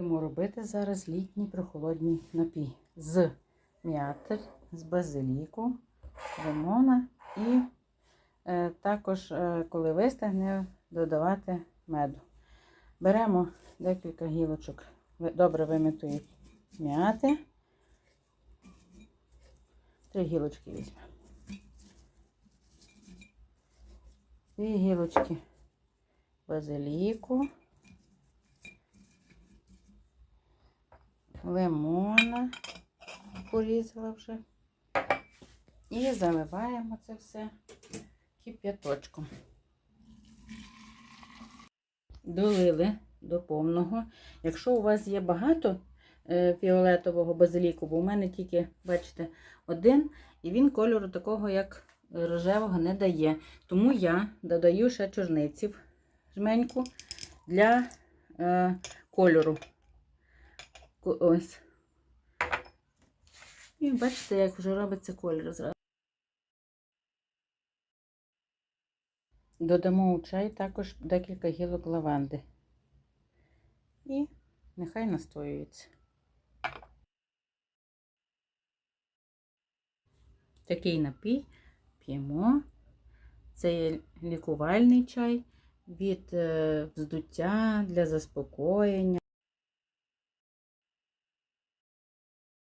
Будемо робити зараз літній прохолодній напій з м'яти, з базиліку, лимона і е, також, е, коли вистигне, додавати меду. Беремо декілька гілочок добре вимитої м'яти. Три гілочки візьмемо. Дві гілочки базиліку. Лимона порізала вже. І заливаємо це все кип'яточком. Долили до повного. Якщо у вас є багато е, фіолетового базиліку, бо у мене тільки, бачите, один, і він кольору такого, як рожевого, не дає. Тому я додаю ще чорниців жменьку для е, кольору. Ось. І бачите, як вже робиться колір зразу. Додамо у чай також декілька гілок лаванди. І нехай настоюється. Такий напій п'ємо. Це є лікувальний чай від е, вздуття для заспокоєння.